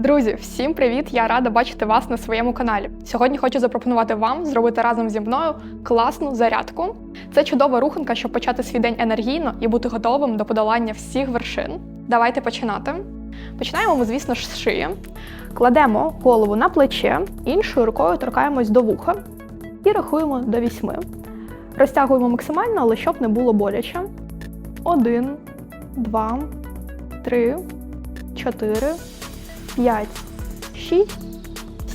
Друзі, всім привіт! Я рада бачити вас на своєму каналі. Сьогодні хочу запропонувати вам зробити разом зі мною класну зарядку. Це чудова руханка, щоб почати свій день енергійно і бути готовим до подолання всіх вершин. Давайте починати. Починаємо ми, звісно ж, з шиї. Кладемо голову на плече, іншою рукою торкаємось до вуха і рахуємо до вісьми. Розтягуємо максимально, але щоб не було боляче. Один, два, три, чотири. 5, 6,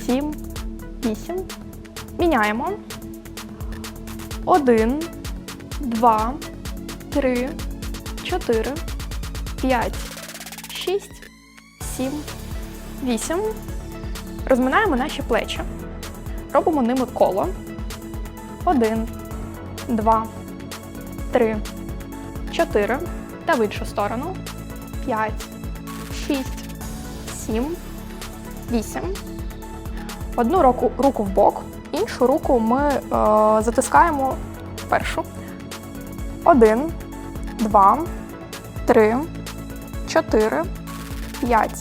7, 8. Міняємо. 1, 2, 3, 4, 5, 6, 7, 8. Розминаємо наші плечі. Робимо ними коло. 1, 2, 3, 4. Та в іншу сторону. 5, 6, 7, 8. Одну руку, руку в бок, іншу руку ми е, затискаємо першу. Один, два, три, чотири, п'ять,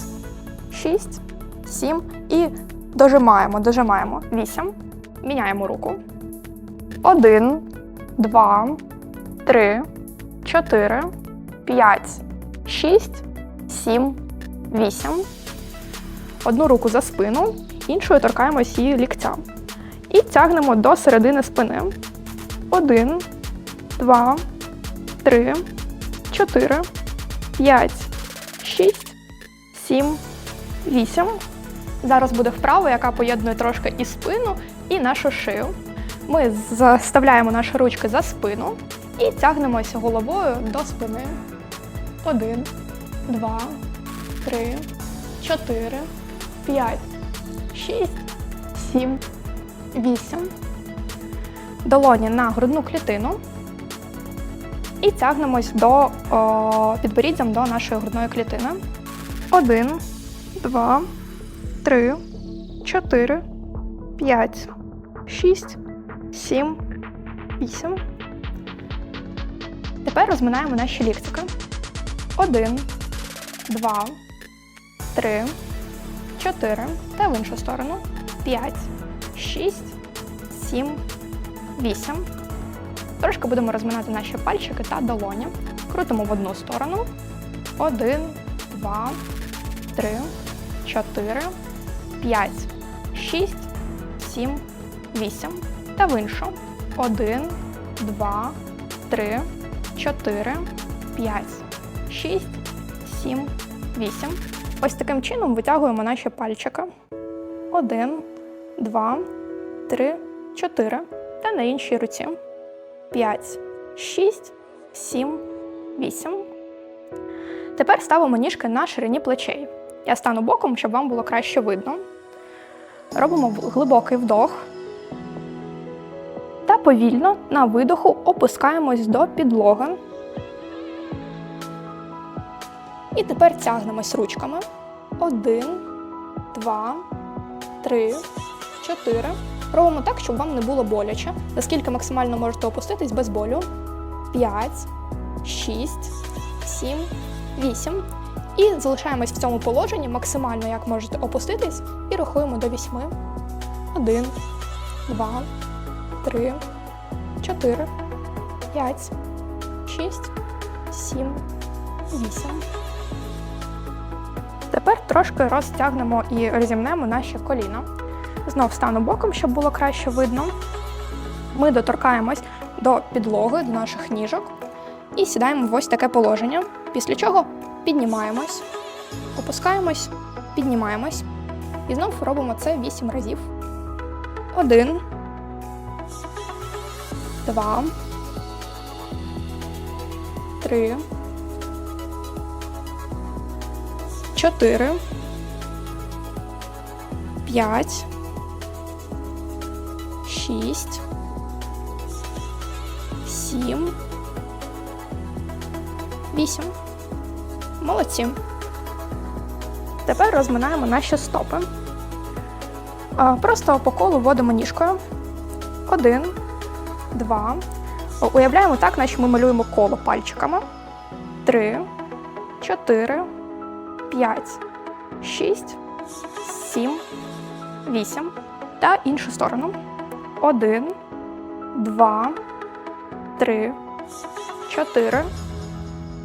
шість, сім. І дожимаємо, дожимаємо. Вісім. Міняємо руку. Один, два, три, чотири, п'ять, шість, сім, вісім. Одну руку за спину, іншою торкаємось її ліктя. І тягнемо до середини спини. Один, два, три, чотири, п'ять, шість, сім, вісім. Зараз буде вправа, яка поєднує трошки і спину, і нашу шию. Ми заставляємо наші ручки за спину і тягнемося головою до спини. Один, два, три, чотири. 5, 6, 7, 8. Долоні на грудну клітину. І тягнемось до о, підборіддям до нашої грудної клітини. 1, 2, 3, 4, 5, 6, 7, 8. Тепер розминаємо наші ліктики. 1, 2, 3, 4 та в іншу сторону. 5, 6, 7, 8. Трошки будемо розминати наші пальчики та долоні. Крутимо в одну сторону. 1, 2, 3, 4, 5, 6, 7, 8. Та в іншу. 1, 2, 3, 4, 5, 6, 7, 8. Ось таким чином витягуємо наші пальчики. Один, два, три, чотири. Та на іншій руці. П'ять, шість, сім, вісім. Тепер ставимо ніжки на ширині плечей. Я стану боком, щоб вам було краще видно. Робимо глибокий вдох. Та повільно на видоху опускаємось до підлоги. І тепер тягнемось ручками. Один, два, три, чотири. Робимо так, щоб вам не було боляче. Наскільки максимально можете опуститись без болю. П'ять, шість, сім, вісім. І залишаємось в цьому положенні максимально, як можете опуститись, і рахуємо до вісьми. Один, два, три, чотири, п'ять, шість, сім, вісім. Тепер трошки розтягнемо і розімнемо наші коліна. Знов стану боком, щоб було краще видно. Ми доторкаємось до підлоги, до наших ніжок і сідаємо в ось таке положення. Після чого піднімаємось, опускаємось, піднімаємось. І знов робимо це 8 разів. Один. Два. Три. Чотири, п'ять, шість, сім, вісім. Молодці. Тепер розминаємо наші стопи. Просто по колу вводимо ніжкою. Один, два. Уявляємо так, наче ми малюємо коло пальчиками. Три, чотири. 5, 6, сім, вісім. Та іншу сторону. Один, два, три, чотири,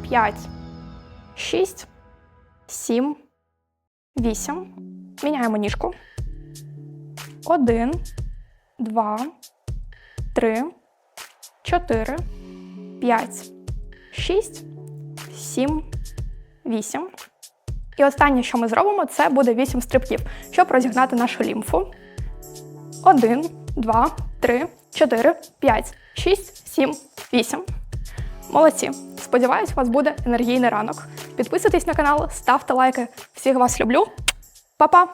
п'ять, шість, сім, вісім. Міняємо ніжку. Один, два, три, чотири, п'ять, шість, сім, вісім. І останнє, що ми зробимо, це буде 8 стрибків, щоб розігнати нашу лімфу. 1, 2, 3, 4, 5, 6, 7, 8. Молодці! Сподіваюсь, у вас буде енергійний ранок. Підписуйтесь на канал, ставте лайки. Всіх вас люблю. Па-па!